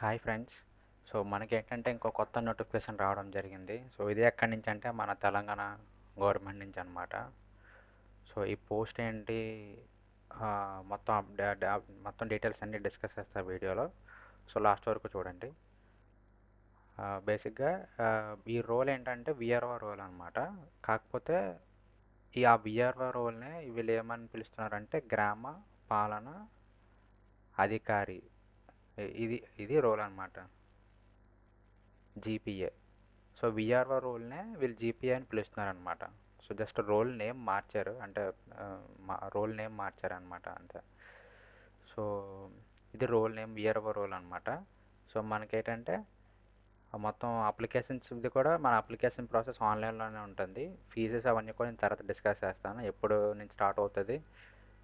Hi friends. So మనకేంటంటే ఇంకో కొత్త నోటిఫికేషన్ రావడం జరిగింది. సో ఇది ఎక్కడి నుంచి అంటే మన తెలంగాణ గవర్నమెంట్ నుంచి అనమాట సో ఈ పోస్ట్ ఏంటి మొత్తం మొత్తం డీటెయిల్స్ అన్నీ డిస్కస్ చేస్తా వీడియోలో. సో లాస్ట్ వరకు చూడండి. బేసిక్గా ఈ రోల్ ఏంటంటే విఆర్ఓ రోల్ అనమాట కాకపోతే ఈ ఆ విఆర్ఓ రోల్నే వీళ్ళు ఏమని పిలుస్తున్నారంటే గ్రామ పాలన అధికారి ఇది ఇది రోల్ అనమాట జీపీఏ సో విఆర్ఓ రోల్నే వీళ్ళు జీపీఏ అని పిలుస్తున్నారు అనమాట సో జస్ట్ రోల్ నేమ్ మార్చారు. అంటే రోల్ నేమ్ మార్చారు అనమాట అంతే. సో ఇది రోల్ నేమ్ విఆర్ఓ రోల్ అనమాట సో మనకేంటంటే మొత్తం అప్లికేషన్స్ ఇది కూడా మన అప్లికేషన్ ప్రాసెస్ ఆన్లైన్లోనే ఉంటుంది. ఫీజెస్ అవన్నీ కూడా నేను తర్వాత డిస్కస్ చేస్తాను. ఎప్పుడు నుంచి స్టార్ట్ అవుతుంది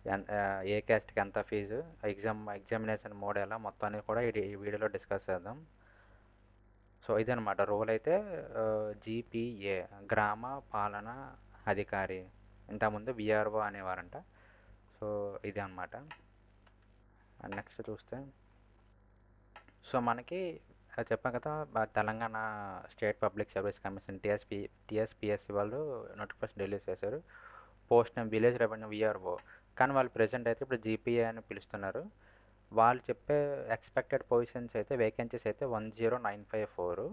ఏ క్యాస్ట్కి ఎంత ఫీజు ఎగ్జామ్ ఎగ్జామినేషన్ మోడ్ ఎలా మొత్తం అన్ని కూడా ఈ వీడియోలో డిస్కస్ చేద్దాం. సో ఇదనమాట రోల్ అయితే జీపీఏ గ్రామ పాలన అధికారి. ఇంతకుముందు విఆర్ఓ అనేవారంట. సో ఇది అనమాట నెక్స్ట్ చూస్తే. సో మనకి ఆ, చెప్పాం కదా Telangana state public service commission TSP TSPSC వాళ్ళు నోటిఫికేషన్ రిలీజ్ చేశారు. Post name village revenue VRO కానీ వాళ్ళు ప్రెసెంట్ అయితే ఇప్పుడు జీపీఏ అని పిలుస్తున్నారు. వాళ్ళు చెప్పే ఎక్స్పెక్టెడ్ పొజిషన్స్ అయితే వేకెన్సీస్ అయితే one zero nine five four.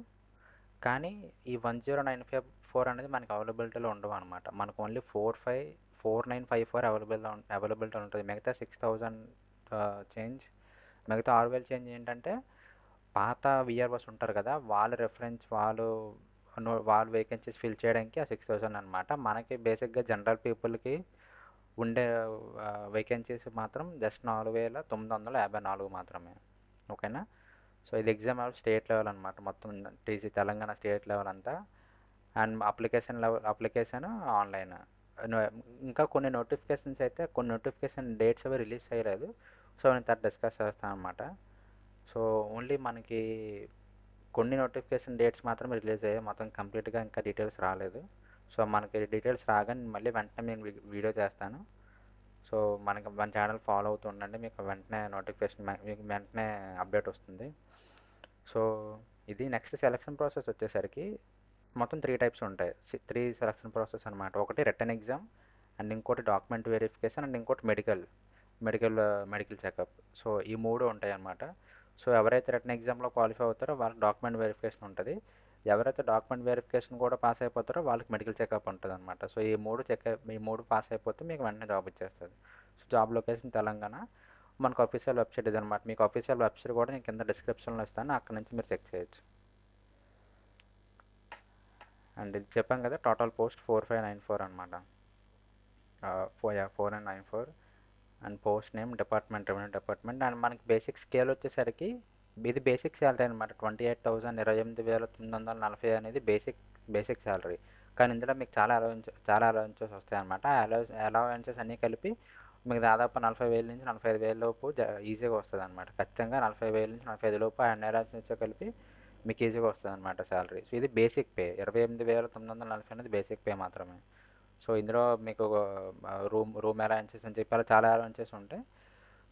కానీ ఈ one zero nine five four అనేది మనకి అవైలబిలిటీలో ఉండవు అనమాట మనకు only four five four nine five four available availability ఉంటుంది. మిగతా సిక్స్ థౌజండ్ చేంజ్ మిగతా ఆరు వేలు చేంజ్ ఏంటంటే పాత విఆర్ఓస్ ఉంటారు కదా వాళ్ళ రెఫరెన్స్ వాళ్ళు వాళ్ళు వాళ్ళ వేకెన్సీస్ ఫిల్ చేయడానికి ఆ సిక్స్ థౌజండ్ అనమాట మనకి బేసిక్గా జనరల్ పీపుల్కి ఉండే వేకెన్సీస్ మాత్రం జస్ట్ నాలుగు వేల తొమ్మిది వందల యాభై నాలుగు మాత్రమే. ఓకేనా? సో ఇది ఎగ్జామ్ స్టేట్ లెవెల్ అనమాట మొత్తం టీసీ తెలంగాణ స్టేట్ లెవెల్ అంతా. And application level application online ఇంకా కొన్ని నోటిఫికేషన్స్ అయితే కొన్ని నోటిఫికేషన్ డేట్స్ అవి రిలీజ్ అయ్యలేదు సో నేను తర్వాత డిస్కస్ చేస్తాను అనమాట సో ఓన్లీ మనకి కొన్ని నోటిఫికేషన్ డేట్స్ మాత్రమే రిలీజ్ అయ్యాయి. మొత్తం కంప్లీట్గా ఇంకా డీటెయిల్స్ రాలేదు. సో మనకి డీటెయిల్స్ రాగానే మళ్ళీ వెంటనే నేను వీడియో చేస్తాను. సో మనకి మన ఛానల్ ఫాలో అవుతూ ఉండండి. మీకు వెంటనే నోటిఫికేషన్ మీకు వెంటనే అప్డేట్ వస్తుంది. సో ఇది నెక్స్ట్ సెలక్షన్ ప్రాసెస్ వచ్చేసరికి మొత్తం త్రీ టైప్స్ ఉంటాయి. త్రీ సెలక్షన్ ప్రాసెస్ అనమాట ఒకటి రిటర్న్ ఎగ్జామ్ అండ్ ఇంకోటి డాక్యుమెంట్ వెరిఫికేషన్ అండ్ ఇంకోటి medical medical medical checkup so ఈ మూడు ఉంటాయి అన్నమాట సో ఎవరైతే రిటర్న్ ఎగ్జామ్లో క్వాలిఫై అవుతారో వాళ్ళకి డాక్యుమెంట్ వెరిఫికేషన్ ఉంటుంది. ఎవరైతే డాక్యుమెంట్ వెరిఫికేషన్ కూడా పాస్ అయిపోతారో వాళ్ళకి మెడికల్ చెకప్ ఉంటుంది అనమాట సో ఈ మూడు చెకప్ ఈ మూడు పాస్ అయిపోతే మీకు వెంటనే జాబ్ ఇచ్చేస్తుంది సో జాబ్ లొకేషన్ తెలంగాణ. మనకు అఫీషియల్ వెబ్సైట్ ఇది అనమాట మీకు అఫీషియల్ వెబ్సైట్ కూడా నేను కింద డిస్క్రిప్షన్లో ఇస్తాను. అక్కడ నుంచి మీరు చెక్ చేయొచ్చు. అండ్ ఇది చెప్పాం కదా total post four five nine four అనమాట four four and nine four and post name department revenue department and మనకి బేసిక్ స్కేల్ వచ్చేసరికి ఇది బేసిక్ శాలరీ అనమాట ట్వంటీ ఎయిట్ థౌసండ్ ఇరవై ఎనిమిది వేల తొమ్మిది వందల నలభై అనేది బేసిక్ బేసిక్ శాలరీ. కానీ ఇందులో మీకు చాలా అలవెన్స్ చాలా అలవెన్సెస్ వస్తాయి అనమాట ఆ అలవెన్సెస్ అన్నీ కలిపి మీకు దాదాపు నలభై వేల నుంచి నలభై ఐదు వేల లోపు ఈజీగా వస్తుంది అనమాట ఖచ్చితంగా నలభై వేల నుంచి నలభై ఐదు లోపు అన్ని అలవెన్సెస్ కలిపి మీకు ఈజీగా వస్తుంది అనమాట శాలరీ. సో ఇది బేసిక్ పే. ఇరవై ఎనిమిది వేల తొమ్మిది వందల నలభై అనేది బేసిక్ పే మాత్రమే. సో ఇందులో మీకు రూమ్ రూమ్ అలవెన్సెస్ అని చెప్పి అలా చాలా అలవెన్సెస్ ఉంటాయి.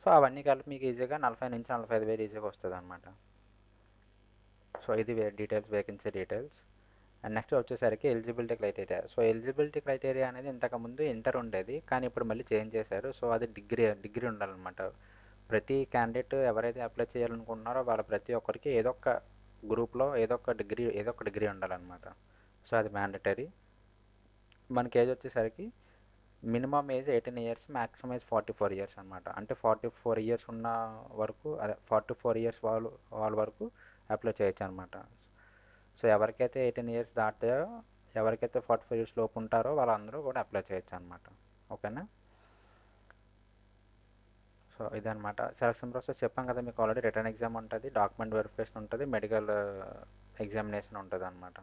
సో అవన్నీ కలిపి మీకు ఈజీగా నలభై నుంచి నలభై ఐదు వేలు ఈజీగా వస్తుంది అనమాట సో ఇది details vacancy details and next వచ్చేసరికి eligibility criteria so eligibility criteria అనేది ఇంతకుముందు ఇంటర్ ఉండేది. కానీ ఇప్పుడు మళ్ళీ చేంజ్ చేశారు. సో అది డిగ్రీ డిగ్రీ ఉండాలన్నమాట. ప్రతి క్యాండిడేట్ ఎవరైతే అప్లై చేయాలనుకుంటున్నారో వాళ్ళ ప్రతి ఒక్కరికి ఏదో ఒక గ్రూప్లో ఏదో ఒక డిగ్రీ ఏదో ఒక డిగ్రీ ఉండాలన్నమాట. సో అది మ్యాండటరీ మనకి ఏజ్ వచ్చేసరికి minimum age eighteen years maximum age forty four years అనమాట అంటే ఫార్టీ ఫోర్ ఇయర్స్ ఉన్న వరకు అదే ఫార్టీ ఫోర్ ఇయర్స్ వాళ్ళు వాళ్ళ వరకు అప్లై చేయొచ్చు అనమాట సో ఎవరికైతే ఎయిటీన్ ఇయర్స్ దాటాయో ఎవరికైతే ఫార్టీ ఫోర్ ఇయర్స్ లోపు ఉంటారో వాళ్ళందరూ కూడా అప్లై చేయొచ్చు అనమాట ఓకేనా? సో ఇదనమాట సెలక్షన్ ప్రాసెస్ చెప్పాం కదా మీకు ఆల్రెడీ రిటర్న్ ఎగ్జామ్ ఉంటుంది డాక్యుమెంట్ వెరిఫికేషన్ ఉంటుంది మెడికల్ ఎగ్జామినేషన్ ఉంటుంది అనమాట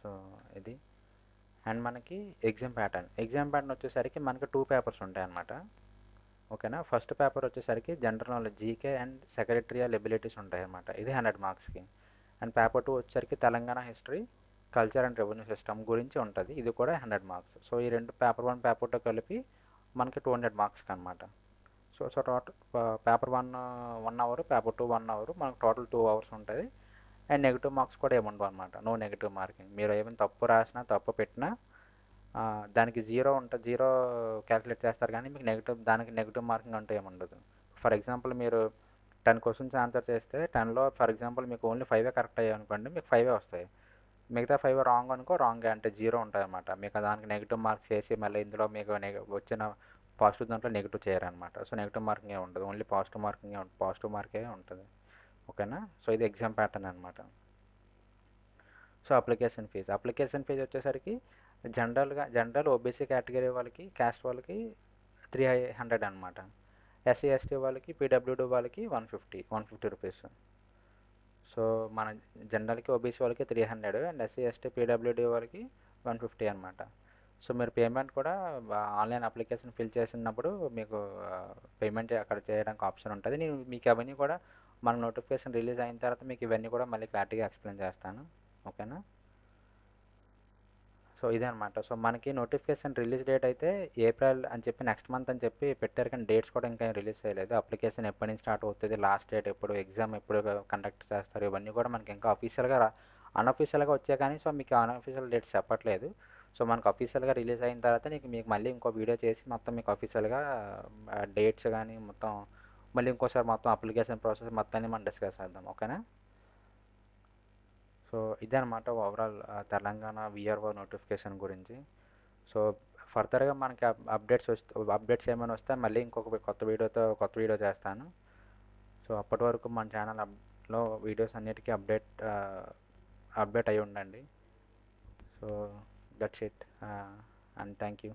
సో ఇది. అండ్ మనకి ఎగ్జామ్ ప్యాటర్న్. ఎగ్జామ్ ప్యాటర్న్ వచ్చేసరికి మనకి టూ పేపర్స్ ఉంటాయి అన్నమాట. ఓకేనా? ఫస్ట్ పేపర్ వచ్చేసరికి general knowledge GK and secretarial abilities ఉంటాయి అన్నమాట. ఇది హండ్రెడ్ మార్క్స్కి. అండ్ పేపర్ టూ వచ్చేసరికి Telangana history culture and revenue system గురించి ఉంటుంది. ఇది కూడా హండ్రెడ్ మార్క్స్. సో ఈ రెండు పేపర్ వన్ పేపర్ టూ కలిపి మనకి టూ హండ్రెడ్ మార్క్స్కి అనమాట so so so total paper one one hour paper two one hour మనకు టోటల్ టూ అవర్స్ ఉంటుంది. అండ్ నెగిటివ్ మార్క్స్ కూడా ఏముండవు అనమాట నో నెగిటివ్ మార్కింగ్. మీరు ఏమైనా తప్పు రాసినా తప్పు పెట్టినా దానికి జీరో ఉంటుంది జీరో క్యాలిక్యులేట్ చేస్తారు కానీ మీకు నెగిటివ్ దానికి నెగిటివ్ మార్కింగ్ అంటూ ఏముండదు ఫర్ ఎగ్జాంపుల్ మీరు టెన్ క్వశ్చన్స్ ఆన్సర్ చేస్తే టెన్లో ఫర్ ఎగ్జాంపుల్ మీకు ఓన్లీ ఫైవే కరెక్ట్ అయ్యాయి అనుకోండి మీకు ఫైవే వస్తాయి. మిగతా ఫైవ్ రాంగ్ అనుకో రాంగ్ అంటే జీరో ఉంటుంది అనమాట మీకు దానికి నెగిటివ్ మార్క్స్ వేసి మళ్ళీ ఇందులో మీకు నెగ- వచ్చిన పాజిటివ్ దాంట్లో నెగిటివ్ చేయరనమాట సో నెగిటివ్ మార్కింగ్ ఉండదు. ఓన్లీ పాజిటివ్ మార్కింగ్ పాజిటివ్ మార్కే ఉంటుంది. ఓకేనా? సో ఇది ఎగ్జామ్ ప్యాటర్న్ అనమాట so application fee. Application fee వచ్చేసరికి జనరల్గా జనరల్ ఓబీసీ కేటగిరీ వాళ్ళకి క్యాస్ట్ వాళ్ళకి త్రీ హండ్రెడ్ అనమాట ఎస్సీ ఎస్టీ వాళ్ళకి పీడబ్ల్యూడీ వాళ్ళకి one fifty one fifty rupees. So మన జనరల్కి ఓబీసీ వాళ్ళకి three hundred and SC ST PWD వాళ్ళకి వన్ ఫిఫ్టీ అనమాట సో మీరు పేమెంట్ కూడా ఆన్లైన్ అప్లికేషన్ ఫిల్ చేసినప్పుడు మీకు పేమెంట్ అక్కడ చేయడానికి ఆప్షన్ ఉంటుంది. నేను మీకు అవన్నీ కూడా మన నోటిఫికేషన్ రిలీజ్ అయిన తర్వాత మీకు ఇవన్నీ కూడా మళ్ళీ క్లారిటీగా ఎక్స్ప్లెయిన్ చేస్తాను. ఓకేనా? సో ఇదే అనమాట సో మనకి నోటిఫికేషన్ రిలీజ్ డేట్ అయితే ఏప్రిల్ అని చెప్పి నెక్స్ట్ మంత్ అని చెప్పి పెట్టారు కానీ డేట్స్ కూడా ఇంకా రిలీజ్ చేయలేదు. అప్లికేషన్ ఎప్పటి నుంచి స్టార్ట్ అవుతుంది లాస్ట్ డేట్ ఎప్పుడు ఎగ్జామ్ ఎప్పుడు కండక్ట్ చేస్తారు ఇవన్నీ కూడా మనకి ఇంకా అఫీషియల్గా అన్అఫీషియల్గా వచ్చాయి కానీ సో మీకు అన్అఫీషియల్ డేట్స్ చెప్పట్లేదు. సో మనకు అఫీషియల్గా రిలీజ్ అయిన తర్వాత నీకు మీకు మళ్ళీ ఇంకో వీడియో చేసి మొత్తం మీకు అఫీషియల్గా డేట్స్ కానీ మొత్తం మళ్ళీ ఇంకోసారి మొత్తం అప్లికేషన్ ప్రాసెస్ మొత్తాన్ని మనం డిస్కస్ చేద్దాం ఓకేనా? సో ఇదే అనమాట ఓవరాల్ తెలంగాణ విఆర్ఓ నోటిఫికేషన్ గురించి. సో ఫర్దర్గా మనకి అప్డేట్స్ వస్తే అప్డేట్స్ ఏమైనా వస్తే మళ్ళీ ఇంకొక కొత్త వీడియోతో కొత్త వీడియో చేస్తాను. సో అప్పటి వరకు మన ఛానల్లో వీడియోస్ అన్నిటికీ అప్డేట్ అప్డేట్ అయి ఉండండి. So that's it and thank you